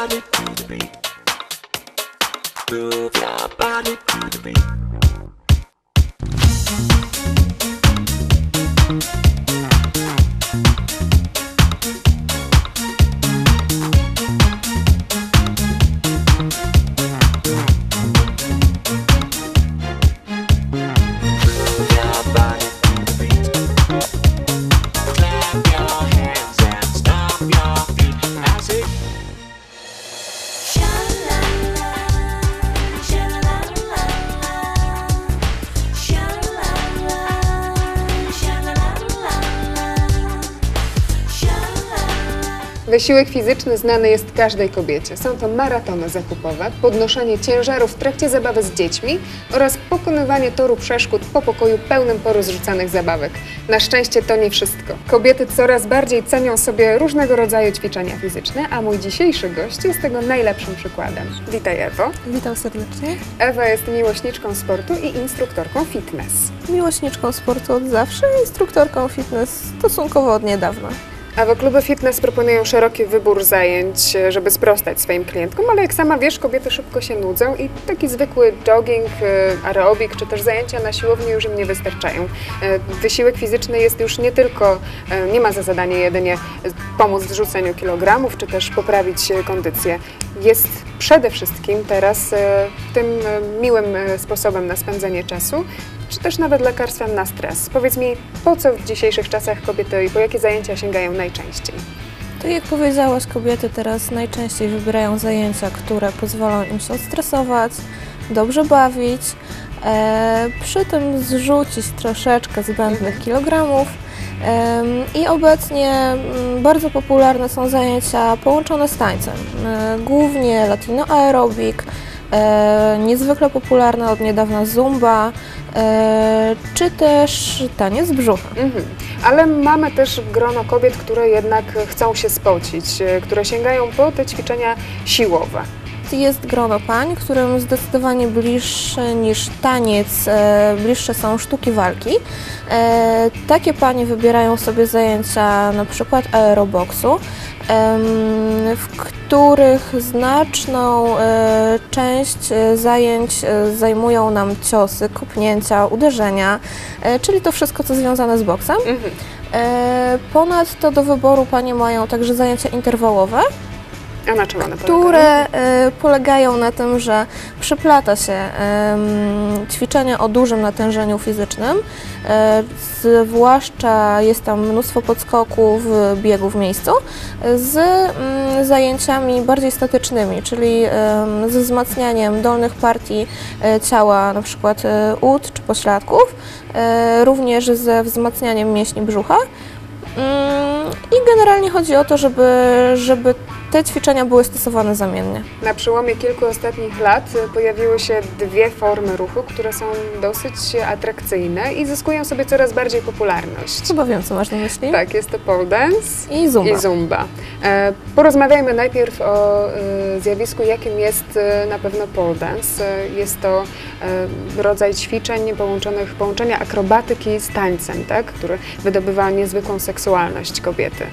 body to the beat. Move your body to the beat. Wysiłek fizyczny znany jest każdej kobiecie. Są to maratony zakupowe, podnoszenie ciężarów w trakcie zabawy z dziećmi oraz pokonywanie toru przeszkód po pokoju pełnym porozrzucanych zabawek. Na szczęście to nie wszystko. Kobiety coraz bardziej cenią sobie różnego rodzaju ćwiczenia fizyczne, a mój dzisiejszy gość jest tego najlepszym przykładem. Witaj Ewo. Witam serdecznie. Ewa jest miłośniczką sportu i instruktorką fitness. Miłośniczką sportu od zawsze, instruktorką fitness stosunkowo od niedawna. Ewo, kluby fitness proponują szeroki wybór zajęć, żeby sprostać swoim klientkom, ale jak sama wiesz, kobiety szybko się nudzą i taki zwykły jogging, e, aerobik czy też zajęcia na siłowni już im nie wystarczają. E, Wysiłek fizyczny jest już nie tylko, e, nie ma za zadanie jedynie pomóc w zrzuceniu kilogramów czy też poprawić kondycję. Jest przede wszystkim teraz tym miłym sposobem na spędzenie czasu, czy też nawet lekarstwem na stres. Powiedz mi, po co w dzisiejszych czasach kobiety i po jakie zajęcia sięgają najczęściej? Tak jak powiedziałaś, kobiety teraz najczęściej wybierają zajęcia, które pozwolą im się odstresować, dobrze bawić, e, przy tym zrzucić troszeczkę zbędnych kilogramów. Em, I obecnie mm, bardzo popularne są zajęcia połączone z tańcem, e, głównie latino aerobik, e, niezwykle popularna od niedawna zumba, e, czy też taniec brzucha. Mhm. Ale mamy też grono kobiet, które jednak chcą się spocić, e, które sięgają po te ćwiczenia siłowe. Jest grono pań, którym zdecydowanie bliższe niż taniec, e, bliższe są sztuki walki. E, takie panie wybierają sobie zajęcia na przykład aeroboksu, w których znaczną e, część e, zajęć e, zajmują nam ciosy, kopnięcia, uderzenia, czyli to wszystko, co związane z boksem. Mhm. Ponadto do wyboru panie mają także zajęcia interwałowe, A na czym one które polegają? polegają na tym, że przyplata się ćwiczenia o dużym natężeniu fizycznym, e, zwłaszcza jest tam mnóstwo podskoków, biegu w miejscu, z mm, zajęciami bardziej statycznymi, czyli ze wzmacnianiem dolnych partii e, ciała, na przykład e, ud czy pośladków, również ze wzmacnianiem mięśni brzucha. Mm, I generalnie chodzi o to, żeby, żeby te ćwiczenia były stosowane zamiennie. Na przełomie kilku ostatnich lat pojawiły się dwie formy ruchu, które są dosyć atrakcyjne i zyskują sobie coraz bardziej popularność. Chyba wiem, co masz na myśli. Tak, jest to pole dance I zumba. i zumba. E, porozmawiajmy najpierw o e, zjawisku, jakim jest e, na pewno pole dance. Jest to rodzaj ćwiczeń połączonych, połączenia akrobatyki z tańcem, tak, który wydobywa niezwykłą seksualność kobiety.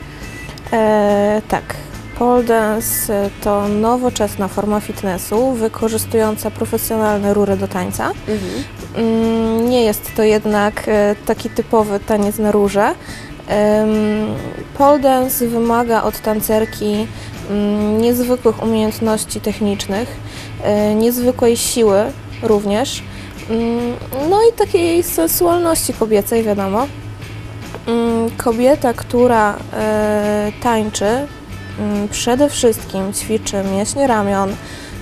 E, tak. Pole dance to nowoczesna forma fitnessu wykorzystująca profesjonalne rury do tańca. Mhm. Mm, Nie jest to jednak e, taki typowy taniec na rurze. Pole dance wymaga od tancerki mm, niezwykłych umiejętności technicznych, e, niezwykłej siły również, mm, no i takiej sensualności kobiecej, wiadomo. Kobieta, która e, tańczy, przede wszystkim ćwiczy mięśnie ramion,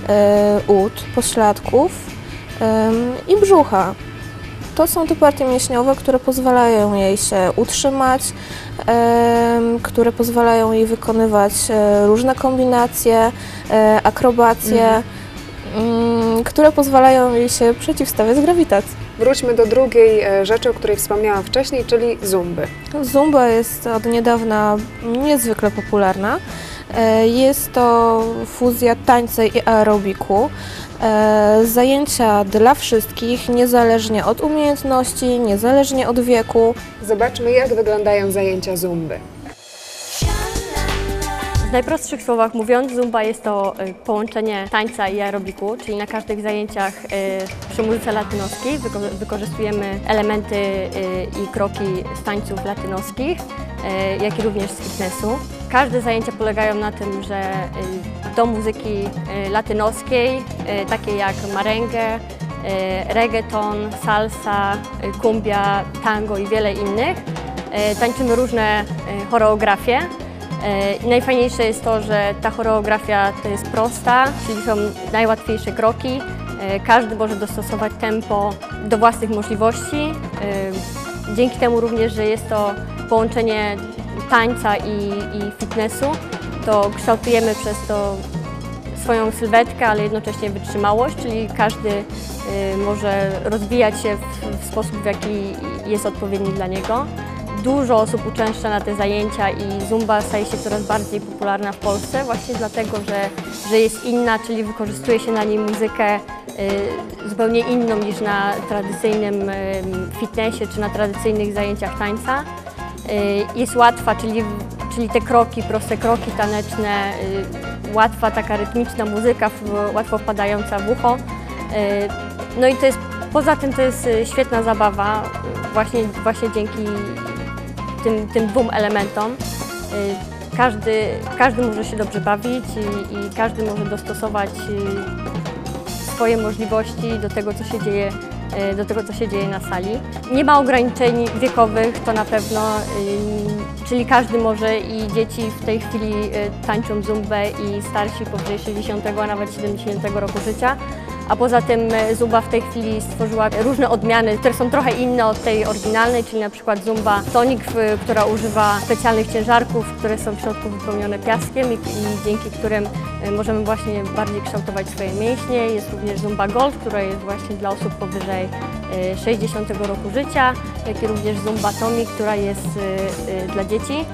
e, ud, pośladków i brzucha. To są te partie mięśniowe, które pozwalają jej się utrzymać, które pozwalają jej wykonywać e, różne kombinacje, e, akrobacje, mm, które pozwalają jej się przeciwstawiać grawitacji. Wróćmy do drugiej e, rzeczy, o której wspomniałam wcześniej, czyli zumby. Zumba jest od niedawna niezwykle popularna. E, Jest to fuzja tańca i aerobiku. E, Zajęcia dla wszystkich, niezależnie od umiejętności, niezależnie od wieku. Zobaczmy, jak wyglądają zajęcia zumby. W najprostszych słowach mówiąc, zumba jest to y, połączenie tańca i aerobiku, czyli na każdych zajęciach y, przy muzyce latynoskiej wyko- wykorzystujemy elementy y, i kroki z tańców latynoskich, jak i również z fitnessu. Każde zajęcia polegają na tym, że do muzyki latynoskiej, takiej jak merengue, y, reggaeton, salsa, cumbia, tango i wiele innych, tańczymy różne choreografie. E, najfajniejsze jest to, że ta choreografia to jest prosta, czyli są najłatwiejsze kroki. E, Każdy może dostosować tempo do własnych możliwości. E, Dzięki temu również, że jest to połączenie tańca i, i fitnessu, to kształtujemy przez to swoją sylwetkę, ale jednocześnie wytrzymałość, czyli każdy może rozwijać się w, w sposób, w jaki jest odpowiedni dla niego. Dużo osób uczęszcza na te zajęcia i zumba staje się coraz bardziej popularna w Polsce właśnie dlatego, że, że jest inna, czyli wykorzystuje się na niej muzykę y, zupełnie inną niż na tradycyjnym y, fitnessie czy na tradycyjnych zajęciach tańca. Y, Jest łatwa, czyli, czyli te kroki, proste kroki taneczne, łatwa taka rytmiczna muzyka, łatwo wpadająca w ucho. No i to jest, poza tym to jest świetna zabawa, właśnie, właśnie dzięki tym, tym dwóm elementom. Y, Każdy, każdy może się dobrze bawić i, i każdy może dostosować y, swoje możliwości do tego, co się dzieje, e, do tego, co się dzieje na sali. Nie ma ograniczeń wiekowych, to na pewno, czyli każdy może i dzieci w tej chwili tańczą zumbę i starsi powyżej 60, a nawet 70 roku życia. A poza tym e, Zumba w tej chwili stworzyła różne odmiany, które są trochę inne od tej oryginalnej, czyli na przykład Zumba Tonic, która używa specjalnych ciężarków, które są w środku wypełnione piaskiem i, i dzięki którym e, możemy właśnie bardziej kształtować swoje mięśnie. Jest również Zumba Gold, która jest właśnie dla osób powyżej e, 60 roku życia, jak i również Zumba Tomi, która jest e, e, dla dzieci.